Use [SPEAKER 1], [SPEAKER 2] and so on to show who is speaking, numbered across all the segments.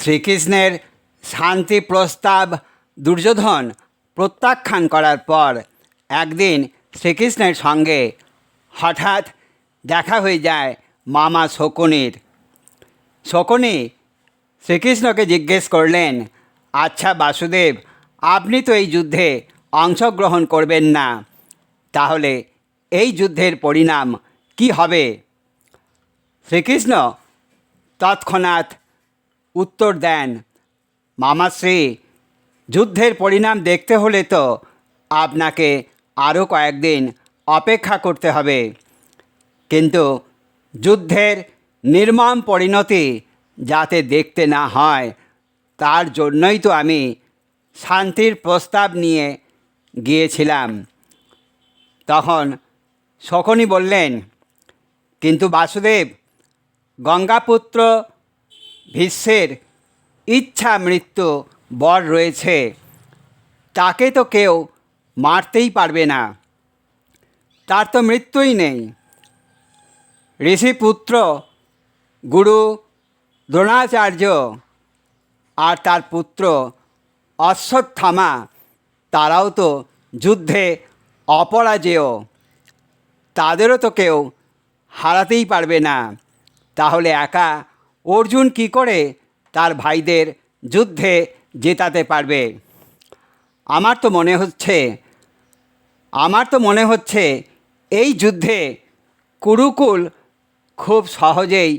[SPEAKER 1] শ্রীকৃষ্ণের শান্তি প্রস্তাব, দুর্যোধন প্রত্যাখ্যান করার পর একদিন শ্রীকৃষ্ণের সঙ্গে হঠাৎ দেখা হয়ে যায় মামা শকুনির। শকুনি শ্রীকৃষ্ণকে জিজ্ঞেস করলেন আচ্ছা বাসুদেব, আপনি তো এই যুদ্ধে অংশগ্রহণ করবেন না। তাহলে এই যুদ্ধের পরিণাম কি হবে? শ্রীকৃষ্ণ তৎক্ষণাৎ উত্তর দেন মামাশ্রী যুদ্ধের পরিণাম দেখতে হলে তো আপনাকে আরও কয়েকদিন অপেক্ষা করতে হবে। কিন্তু যুদ্ধের নির্মম পরিণতি যাতে দেখতে না হয়, তার জন্যই তো আমি শান্তির প্রস্তাব নিয়ে গিয়েছিলাম। তখন শকুনি বললেন, কিন্তু বাসুদেব, গঙ্গাপুত্র ভীষ্মের ইচ্ছা মৃত্যু বর রয়েছে। তাকে তো কেউ মারতেই পারবে না। তার তো মৃত্যুই নেই। ঋষিপুত্র, গুরু দ্রোণাচার্য আর তার পুত্র অশ্বত্থামা, তারাও তো যুদ্ধে অপরাজেয়। তাদেরও তো কেউ হারাতেই পারবে না। তাহলে একা অর্জুন কি করে তার ভাইদের যুদ্ধে জেতাতে পারবে? আমার তো মনে হচ্ছে, আমার তো মনে হচ্ছে এই যুদ্ধে কুরুকুল খুব সহজেই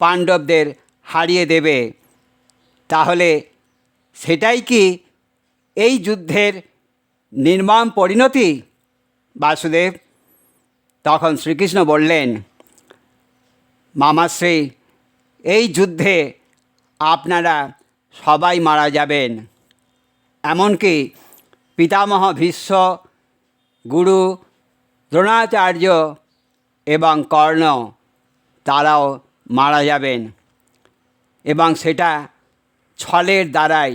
[SPEAKER 1] পাণ্ডবদের হারিয়ে দেবে। তাহলে সেটাই কি এই যুদ্ধের নির্মম পরিণতি? বাসুদেব, তখন শ্রীকৃষ্ণ বললেন, মামাশ্রী এই যুদ্ধে আপনারা সবাই মারা যাবেন। এমনকি পিতামহ ভীষ্ম, গুরু, দ্রোণাচার্য এবং কর্ণ, তারাও মারা যাবেন এবং সেটা ছলের দ্বারাই।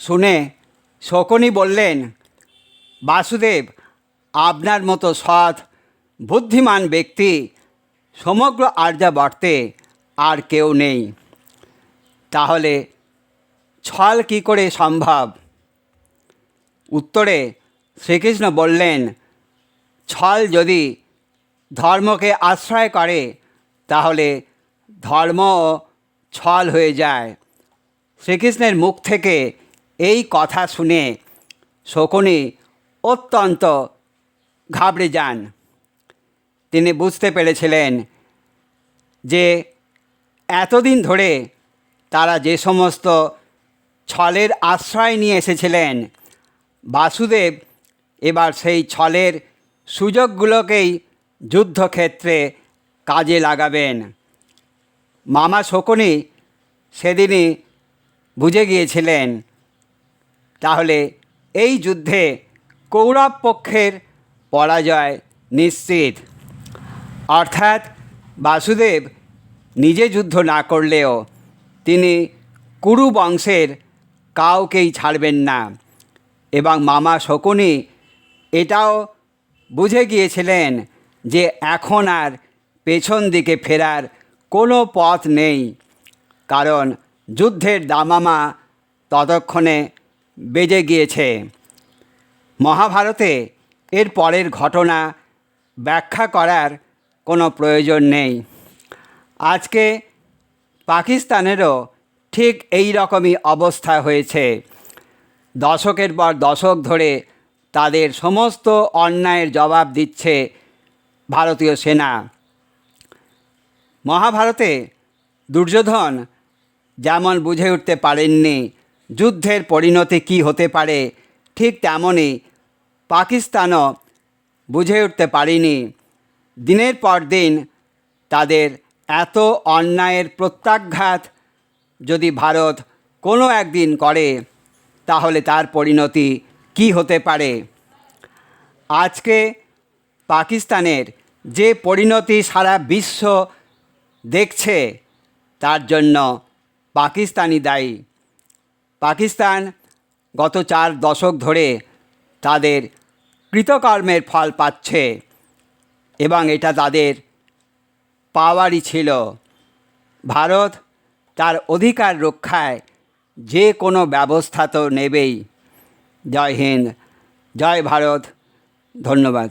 [SPEAKER 1] শুনে শকুনি বললেন, বাসুদেব, আপনার মতো সৎ, বুদ্ধিমান ব্যক্তি সমগ্র আর্যাবর্তে আর কেউ নেই। তাহলে ছল কি করে সম্ভব? উত্তরে শ্রীকৃষ্ণ বললেন, ছল যদি ধর্মকে আশ্রয় করে, তাহলে ধর্ম ছল হয়ে যায়। শ্রীকৃষ্ণের মুখ থেকে এই কথা শুনে শকুনি অত্যন্ত ঘাবড়ে যান। তিনি বুঝতে পেরেছিলেন যে এতদিন ধরে তারা যে সমস্ত ছলের আশ্রয় নিয়ে এসেছিলেন, বাসুদেব এবার সেই ছলের সুযোগগুলোকেই যুদ্ধক্ষেত্রে কাজে লাগাবেন। মামা শকুনি সেদিনই বুঝে গিয়েছিলেন, তাহলে এই যুদ্ধে কৌরব পক্ষের পরাজয় নিশ্চিত। অর্থাৎ বাসুদেব নিজে যুদ্ধ না করলেও তিনি কুরু বংশের কাউকেই ছাড়বেন না। এবং মামা শকুনি এটাও বুঝে গিয়েছিলেন যে এখন আর পেছন দিকে ফেরার কোনো পথ নেই। কারণ যুদ্ধের দামামা ততক্ষণে বেজে গিয়েছে। মহাভারতে এর পরের ঘটনা ব্যাখ্যা করার কোনো প্রয়োজন নেই। আজকে পাকিস্তানেরও ঠিক এই রকমই অবস্থা হয়েছে। দশকের পর দশক ধরে তাদের সমস্ত অন্যায়ের জবাব দিচ্ছে ভারতীয় সেনা। মহাভারতে দুর্যোধন যেমন বুঝে উঠতে পারেননি যুদ্ধের পরিণতি কি হতে পারে, ঠিক তেমনই পাকিস্তানও বুঝে উঠতে পারেনি। দিনের পর দিন তাদের এত অন্যায়ের প্রত্যাঘাত যদি ভারত কোনো একদিন করে, তাহলে তার পরিণতি কি হতে পারে? আজকে পাকিস্তানের যে পরিণতি সারা বিশ্ব দেখছে, তার জন্য পাকিস্তানি দায়ী। পাকিস্তান গত চার দশক ধরে তাদের কৃতকর্মের ফল পাচ্ছে। এবং এটা তাদের পাওয়ারই ছিল। ভারত তার অধিকার রক্ষায় যে কোনো ব্যবস্থা তো নেবেই। জয় হিন্দ। জয় ভারত। ধন্যবাদ।